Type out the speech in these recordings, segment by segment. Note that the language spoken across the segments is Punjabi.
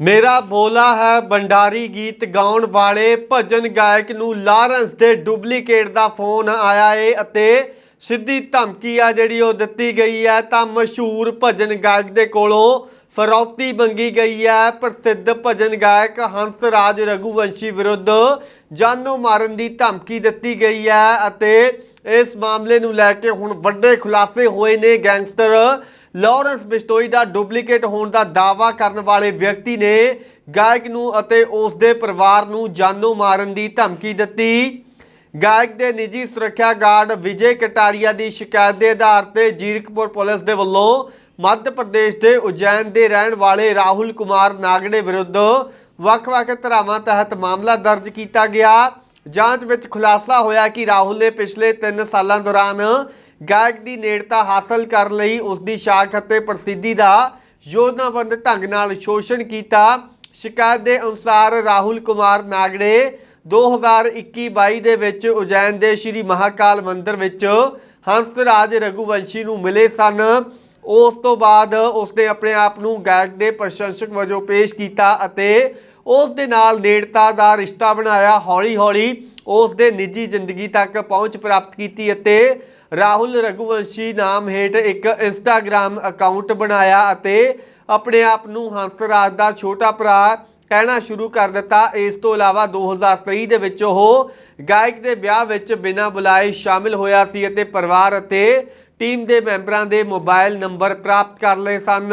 ਮੇਰਾ ਬੋਲਾ ਹੈ ਬੰਡਾਰੀ ਗੀਤ ਗਾਉਣ ਵਾਲੇ ਭਜਨ ਗਾਇਕ ਨੂੰ ਲਾਰੈਂਸ ਦੇ ਡੁਪਲੀਕੇਟ ਦਾ ਫੋਨ ਆਇਆ ਏ ਅਤੇ ਸਿੱਧੀ ਧਮਕੀ ਆ ਜਿਹੜੀ ਉਹ ਦਿੱਤੀ ਗਈ ਹੈ। ਤਾਂ ਮਸ਼ਹੂਰ ਭਜਨ ਗਾਇਕ ਦੇ ਕੋਲੋਂ ਫਰੌਤੀ ਮੰਗੀ ਗਈ ਹੈ। ਪ੍ਰਸਿੱਧ ਭਜਨ ਗਾਇਕ ਹੰਸ ਰਾਜ ਰਘੂਵੰਸ਼ੀ ਵਿਰੁੱਧ ਜਾਨੋਂ ਮਾਰਨ ਦੀ ਧਮਕੀ ਦਿੱਤੀ ਗਈ ਹੈ ਅਤੇ ਇਸ ਮਾਮਲੇ ਨੂੰ ਲੈ ਕੇ ਹੁਣ ਵੱਡੇ ਖੁਲਾਸੇ ਹੋਏ ਨੇ ਗੈਂਗਸਟਰ ਲਾਰੈਂਸ ਬਿਸ਼ਟੋਈ ਦਾ ਡੁਪਲੀਕੇਟ ਹੋਣ ਦਾ ਦਾਅਵਾ ਕਰਨ ਵਾਲੇ ਵਿਅਕਤੀ ਨੇ ਗਾਇਕ ਨੂੰ ਅਤੇ ਉਸ ਦੇ ਪਰਿਵਾਰ ਨੂੰ ਜਾਨੋਂ ਮਾਰਨ ਦੀ ਧਮਕੀ ਦਿੱਤੀ। ਗਾਇਕ ਦੇ ਨਿੱਜੀ ਸੁਰੱਖਿਆ ਗਾਰਡ ਵਿਜੇ ਕਟਾਰੀਆ ਦੀ ਸ਼ਿਕਾਇਤ ਦੇ ਆਧਾਰ ਤੇ ਜੀਰਕਪੁਰ ਪੁਲਿਸ ਦੇ ਵੱਲੋਂ ਮੱਧ ਪ੍ਰਦੇਸ਼ ਦੇ ਉਜੈਨ ਦੇ ਰਹਿਣ ਵਾਲੇ ਰਾਹੁਲ ਕੁਮਾਰ ਨਾਗੜੇ ਵਿਰੁੱਧ ਵੱਖ-ਵੱਖ ਧਾਰਾਵਾਂ ਤਹਿਤ ਮਾਮਲਾ ਦਰਜ ਕੀਤਾ ਗਿਆ। ਜਾਂਚ ਵਿੱਚ ਖੁਲਾਸਾ ਹੋਇਆ ਕਿ ਰਾਹੁਲ ਨੇ ਪਿਛਲੇ 3 ਸਾਲਾਂ ਦੌਰਾਨ ਗਾਇਕ ਦੀ ਨੇੜਤਾ ਹਾਸਲ ਕਰਨ ਲਈ, ਉਸ ਦੀ ਸ਼ਾਖ ਅਤੇ ਪ੍ਰਸਿੱਧੀ ਦਾ ਯੋਜਨਾਬੰਦ ਢੰਗ ਨਾਲ ਸ਼ੋਸ਼ਣ ਕੀਤਾ। ਸ਼ਿਕਾਇਤ ਦੇ ਅਨੁਸਾਰ ਰਾਹੁਲ ਕੁਮਾਰ ਨਾਗੜੇ 2021-22 ਦੇ ਵਿੱਚ ਉਜੈਨ ਦੇ ਸ਼੍ਰੀ ਮਹਾਕਾਲ ਮੰਦਿਰ ਵਿੱਚ ਹੰਸਰਾਜ ਰਘੁਵੰਸ਼ੀ ਨੂੰ ਮਿਲੇ ਸਨ। ਉਸ ਤੋਂ ਬਾਅਦ ਉਸਨੇ ਆਪਣੇ ਆਪ ਨੂੰ ਗਾਇਕ ਦੇ ਪ੍ਰਸ਼ੰਸਕ ਵਜੋਂ ਪੇਸ਼ ਕੀਤਾ ਅਤੇ ਉਸ ਦੇ ਨਾਲ ਨੇੜਤਾ ਦਾ ਰਿਸ਼ਤਾ ਬਣਾਇਆ। ਹੌਲੀ-ਹੌਲੀ ਉਸ ਦੇ ਨਿੱਜੀ ਜ਼ਿੰਦਗੀ ਤੱਕ ਪਹੁੰਚ ਪ੍ਰਾਪਤ ਕੀਤੀ ਅਤੇ ਰਾਹੁਲ ਰਘੁਵੰਸ਼ੀ ਨਾਮ ਹੇਠ ਇੱਕ ਇੰਸਟਾਗ੍ਰam ਅਕਾਊਂਟ ਬਣਾਇਆ ਅਤੇ ਆਪਣੇ ਆਪ ਨੂੰ ਹੰਸਰਾਜ ਦਾ ਛੋਟਾ ਭਰਾ ਕਹਿਣਾ ਸ਼ੁਰੂ ਕਰ ਦਿੱਤਾ। ਇਸ ਤੋਂ ਇਲਾਵਾ 2023 ਦੇ ਵਿੱਚ ਉਹ ਗਾਇਕ ਦੇ ਵਿਆਹ ਵਿੱਚ ਬਿਨਾਂ ਬੁਲਾਏ ਸ਼ਾਮਿਲ ਹੋਇਆ ਸੀ ਅਤੇ ਪਰਿਵਾਰ ਅਤੇ ਟੀਮ ਦੇ ਮੈਂਬਰਾਂ ਦੇ ਮੋਬਾਈਲ ਨੰਬਰ ਪ੍ਰਾਪਤ ਕਰ ਲਏ ਸਨ।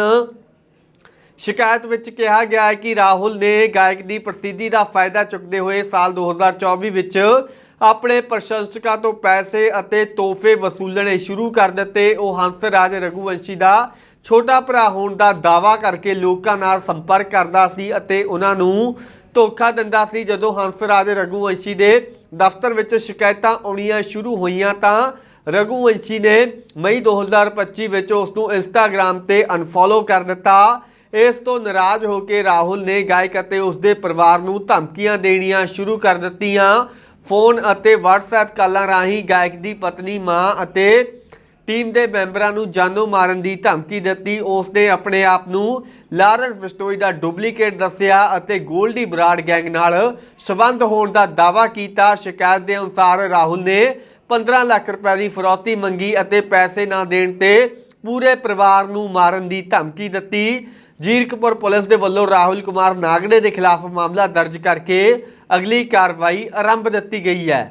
ਸ਼ਿਕਾਇਤ ਵਿੱਚ ਕਿਹਾ ਗਿਆ ਹੈ ਕਿ ਰਾਹੁਲ ਨੇ ਗਾਇਕ ਦੀ ਪ੍ਰਸਿੱਧੀ ਦਾ ਫਾਇਦਾ ਚੁੱਕਦੇ ਹੋਏ ਸਾਲ 2024 ਵਿੱਚ ਆਪਣੇ ਪ੍ਰਸ਼ੰਸਕਾਂ ਤੋਂ ਪੈਸੇ ਅਤੇ ਤੋਹਫੇ ਵਸੂਲਣੇ ਸ਼ੁਰੂ ਕਰ ਦਿੱਤੇ। ਉਹ ਹੰਸਰਾਜ ਰਘੁਵੰਸ਼ੀ ਦਾ ਛੋਟਾ ਭਰਾ ਹੋਣ ਦਾ ਦਾਅਵਾ ਕਰਕੇ ਲੋਕਾਂ ਨਾਲ ਸੰਪਰਕ ਕਰਦਾ ਸੀ ਅਤੇ ਉਹਨਾਂ ਨੂੰ ਧੋਖਾ ਦਿੰਦਾ ਸੀ। ਜਦੋਂ ਹੰਸਰਾਜ ਰਘੂਵੰਸ਼ੀ ਦੇ ਦਫ਼ਤਰ ਵਿੱਚ ਸ਼ਿਕਾਇਤਾਂ ਆਉਣੀਆਂ ਸ਼ੁਰੂ ਹੋਈਆਂ ਤਾਂ ਰਘੂਵੰਸ਼ੀ ਨੇ ਮਈ 2025 ਵਿੱਚ ਉਸ ਨੂੰ ਇੰਸਟਾਗ੍ਰam ਤੇ ਅਨਫੋਲੋ ਕਰ ਦਿੱਤਾ। ਇਸ ਤੋਂ ਨਾਰਾਜ਼ ਹੋ ਕੇ ਰਾਹੁਲ ਨੇ ਗਾਇਕ ਅਤੇ ਉਸ ਦੇ ਪਰਿਵਾਰ ਨੂੰ ਧਮਕੀਆਂ ਦੇਣੀਆਂ ਸ਼ੁਰੂ ਕਰ ਦਿੱਤੀਆਂ। ਫੋਨ ਅਤੇ WhatsApp ਕਾਲਾਂ ਰਾਹੀਂ ਗਾਇਕ ਦੀ ਪਤਨੀ, ਮਾਂ ਅਤੇ ਟੀਮ ਦੇ ਮੈਂਬਰਾਂ ਨੂੰ ਜਾਨੋਂ ਮਾਰਨ ਦੀ ਧਮਕੀ ਦਿੱਤੀ। ਉਸ ਨੇ ਆਪਣੇ ਆਪ ਨੂੰ ਲਾਰੈਂਸ ਬਿਸਟੋਈ ਦਾ ਡੁਪਲੀਕੇਟ ਦੱਸਿਆ ਅਤੇ ਗੋਲਡੀ ਬਰਾਡ ਗੈਂਗ ਨਾਲ ਸਬੰਧ ਹੋਣ ਦਾ ਦਾਅਵਾ ਕੀਤਾ। ਸ਼ਿਕਾਇਤ ਦੇ ਅਨੁਸਾਰ ਰਾਹੁਲ ਨੇ 15 ਲੱਖ ਰੁਪਏ ਦੀ ਫਰੌਤੀ ਮੰਗੀ ਅਤੇ ਪੈਸੇ ਨਾ ਦੇਣ ਤੇ ਪੂਰੇ ਪਰਿਵਾਰ ਨੂੰ ਮਾਰਨ ਦੀ ਧਮਕੀ ਦਿੱਤੀ। ਜੀਰਕਪੁਰ ਪੁਲਿਸ ਦੇ ਵੱਲੋਂ ਰਾਹੁਲ ਕੁਮਾਰ ਨਾਗੜੇ ਦੇ ਖਿਲਾਫ ਮਾਮਲਾ ਦਰਜ ਕਰਕੇ ਅਗਲੀ ਕਾਰਵਾਈ ਆਰੰਭ ਦਿੱਤੀ ਗਈ ਹੈ।